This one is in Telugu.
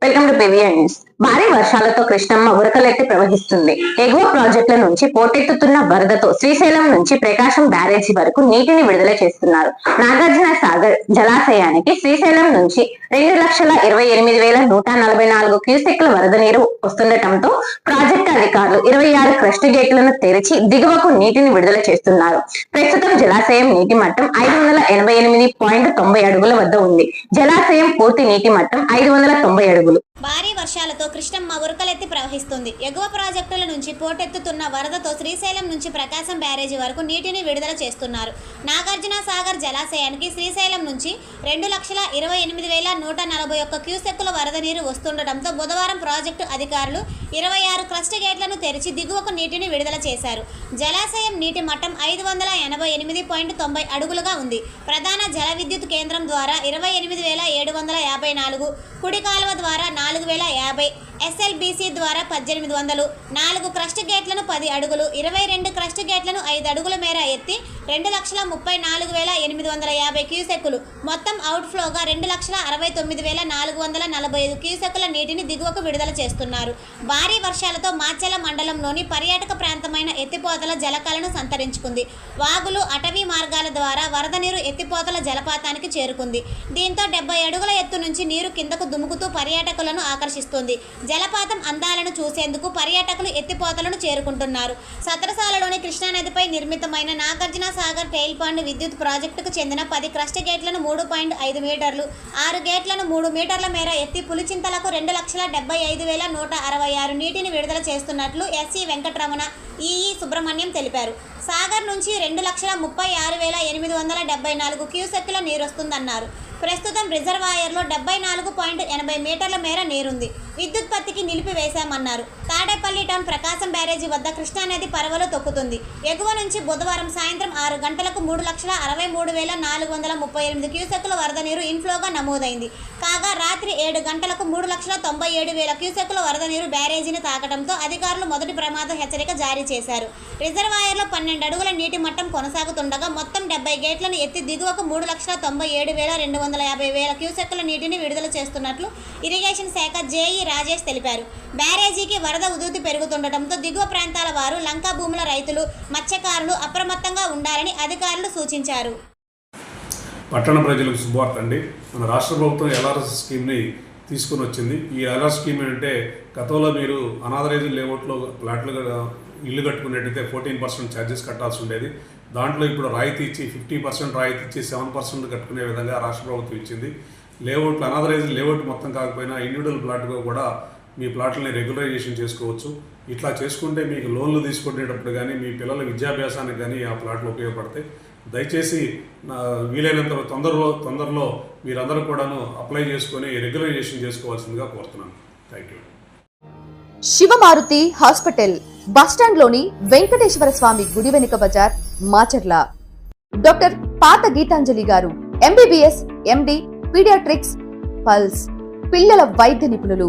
Peygamber de bienes ¿eh? భారీ వర్షాలతో కృష్ణమ్మ ఉరకలెత్తి ప్రవహిస్తుంది. ఎగువ ప్రాజెక్టుల నుంచి పోటెత్తుతున్న వరదతో శ్రీశైలం నుంచి ప్రకాశం బ్యారేజీ వరకు నీటిని విడుదల చేస్తున్నారు. నాగార్జున సాగర్ జలాశయానికి శ్రీశైలం నుంచి రెండు లక్షల ఇరవై ఎనిమిది వేల నూట నలభై నాలుగు క్యూసెక్ల వరద నీరు వస్తుండటంతో ప్రాజెక్టు అధికారులు ఇరవై ఆరు క్రస్ట్ గేట్లను తెరిచి దిగువకు నీటిని విడుదల చేస్తున్నారు. ప్రస్తుతం జలాశయం నీటి మట్టం ఐదు వందల ఎనభై ఎనిమిది పాయింట్ తొంభై అడుగుల వద్ద ఉంది. జలాశయం పూర్తి నీటి మట్టం ఐదు వందల తొంభై అడుగులు. భారీ వర్షాలతో కృష్ణమ్మ ఉరకలెత్తి ప్రవహిస్తుంది. ఎగువ ప్రాజెక్టుల నుంచి పోటెత్తుతున్న వరదతో శ్రీశైలం నుంచి ప్రకాశం బ్యారేజీ వరకు నీటిని విడుదల చేస్తున్నారు. నాగార్జున సాగర్ జలాశయానికి శ్రీశైలం నుంచి రెండు లక్షల ఇరవై ఎనిమిది వేల నూట నలభై ఒక్క క్యూసెక్కుల వరద నీరు వస్తుండటంతో బుధవారం ప్రాజెక్టు అధికారులు ఇరవై ఆరు క్రస్ట్ గేట్లను తెరిచి దిగువకు నీటిని విడుదల చేశారు. జలాశయం నీటి మట్టం ఐదు వందల ఎనభై ఎనిమిది పాయింట్ తొంభై అడుగులుగా ఉంది. ప్రధాన జల విద్యుత్ కేంద్రం ద్వారా ఇరవై ఎనిమిది వేల ఏడు వందల యాభై నాలుగు కుడి కాలువ ద్వారా నాలుగు వేల యాభై ఎస్ఎల్బీసీ ద్వారా పద్దెనిమిది వందలు నాలుగు క్రస్ట్ గేట్లను పది అడుగులు ఇరవై రెండు క్రస్ట్ గేట్లను ఐదు అడుగుల మేర ఎత్తి రెండు లక్షల ముప్పై నాలుగు వేల ఎనిమిది వందల యాభై క్యూసెక్కులు. మొత్తం అవుట్ఫ్లోగా రెండు లక్షల అరవై తొమ్మిది వేల నాలుగు వందల నలభై ఐదు క్యూసెక్కుల నీటిని దిగువకు విడుదల చేస్తున్నారు. భారీ వర్షాలతో మాచెల మండలంలోని పర్యాటక ప్రాంతమైన ఎత్తిపోతల జలకలను సంతరించుకుంది. వాగులు అటవీ మార్గాల ద్వారా వరద నీరు ఎత్తిపోతల జలపాతానికి చేరుకుంది. దీంతో డెబ్బై అడుగుల ఎత్తు నుంచి నీరు కిందకు దుముకుతూ పర్యాటకులను ఆకర్షిస్తుంది. జలపాతం అందాలను చూసేందుకు పర్యాటకులు ఎత్తిపోతలను చేరుకుంటున్నారు. సత్రసాలలోని కృష్ణానదిపై నిర్మితమైన నాగార్జున సాగర్ టెయిల్ పాండ్ విద్యుత్ ప్రాజెక్టుకు చెందిన పది క్రస్ట్ గేట్లను మూడు పాయింట్ ఐదు మీటర్లు ఆరు గేట్లను మూడు మీటర్ల మేర ఎత్తి పులిచింతలకు రెండు లక్షల డెబ్బై ఐదు వేల నూట అరవై ఆరు నీటిని విడుదల చేస్తున్నట్లు ఎస్సీ వెంకటరమణ ఈఈ సుబ్రహ్మణ్యం తెలిపారు. సాగర్ నుంచి రెండు లక్షల ముప్పై ఆరు వేల ఎనిమిది వందల డెబ్బై నాలుగు క్యూసెక్కుల నీరొస్తుందన్నారు. ప్రస్తుతం రిజర్వాయర్లో డెబ్బై నాలుగు పాయింట్ ఎనభై మీటర్ల మేర నీరుంది. విద్యుత్పత్తికి నిలిపివేశామన్నారు. తాడేపల్లి టౌన్ ప్రకాశం బ్యారేజీ వద్ద కృష్ణానది పరవలు తొక్కుతుంది. ఎగువ నుంచి బుధవారం సాయంత్రం ఆరు గంటలకు మూడు లక్షల అరవై మూడు వేల నాలుగు వందల ముప్పై ఎనిమిది క్యూసెక్కుల వరద నీరు ఇన్ఫ్లోగా నమోదైంది. కాగా రాత్రి ఏడు గంటలకు మూడు లక్షల తొంభై ఏడు వేల క్యూసెక్కుల వరద నీరు బ్యారేజీని తాకడంతో అధికారులు మొదటి ప్రమాద హెచ్చరిక జారీ చేశారు. రిజర్వాయర్లో పన్నెండు అడుగుల నీటి మట్టం కొనసాగుతుండగా మొత్తం డెబ్బై గేట్లను ఎత్తి దిగువకు మూడు లక్షల తొంభై ఏడు వేల రెండు వందల యాభై వేల క్యూసెక్కుల నీటిని విడుదల చేస్తున్నట్లు ఇరిగేషన్ శాఖ జేఈ రాజేష్ తెలిపారు. బ్యారేజీకి వరద ఉధృతి పెరుగుతుండటంతో దిగువ ప్రాంతాల వారు లంకా భూముల రైతులు మత్స్యకారులు అప్రమత్తంగా ఉండాలని అధికారులు సూచించారు. పట్టణ ప్రజలకు శుభవార్త అండి. మన రాష్ట్ర ప్రభుత్వం ఎల్ఆర్ఎస్ స్కీమ్ని తీసుకుని వచ్చింది. ఈ ఎల్ఆర్ఎస్ స్కీమ్ ఏంటంటే గతంలో మీరు అనాథరైజ్ లేఅవుట్లో ప్లాట్లు ఇల్లు కట్టుకునేట్టయితే ఫోర్టీన్ పర్సెంట్ ఛార్జెస్ కట్టాల్సి ఉండేది. దాంట్లో ఇప్పుడు రాయితీ ఇచ్చి ఫిఫ్టీ పర్సెంట్ రాయితీ ఇచ్చి సెవెన్ పర్సెంట్ కట్టుకునే విధంగా రాష్ట్ర ప్రభుత్వం ఇచ్చింది. లేఅవుట్లు అనాథరైజ్ లేఅవుట్ మొత్తం కాకపోయినా ఇండివిజువల్ ప్లాట్గా కూడా మీ ప్లాట్లని రెగ్యులరైజేషన్ చేసుకోవచ్చు. ఇట్లా చేసుకుంటే మీకు లోన్లు తీసుకునేటప్పుడు కానీ మీ పిల్లల విద్యాభ్యాసానికి కానీ ఆ ప్లాట్లు ఉపయోగపడతాయి. దయచేసి వీలైనంత తొందరలో తొందరలో మీరందరూ కూడాను అప్లై చేసుకొని రెగ్యులరైజేషన్ చేసుకోవాల్సిందిగా కోరుతున్నాను. Thank you. శివమారుతి హాస్పిటల్ బస్టాండ్లోని వెంకటేశ్వర స్వామి గుడి వెనుక బజార్ మాచర్ల. డాక్టర్ పాత గీతాంజలి గారు ఎంబీబీఎస్ ఎండి పీడియాట్రిక్స్ పల్స్ పిల్లల వైద్య నిపుణులు.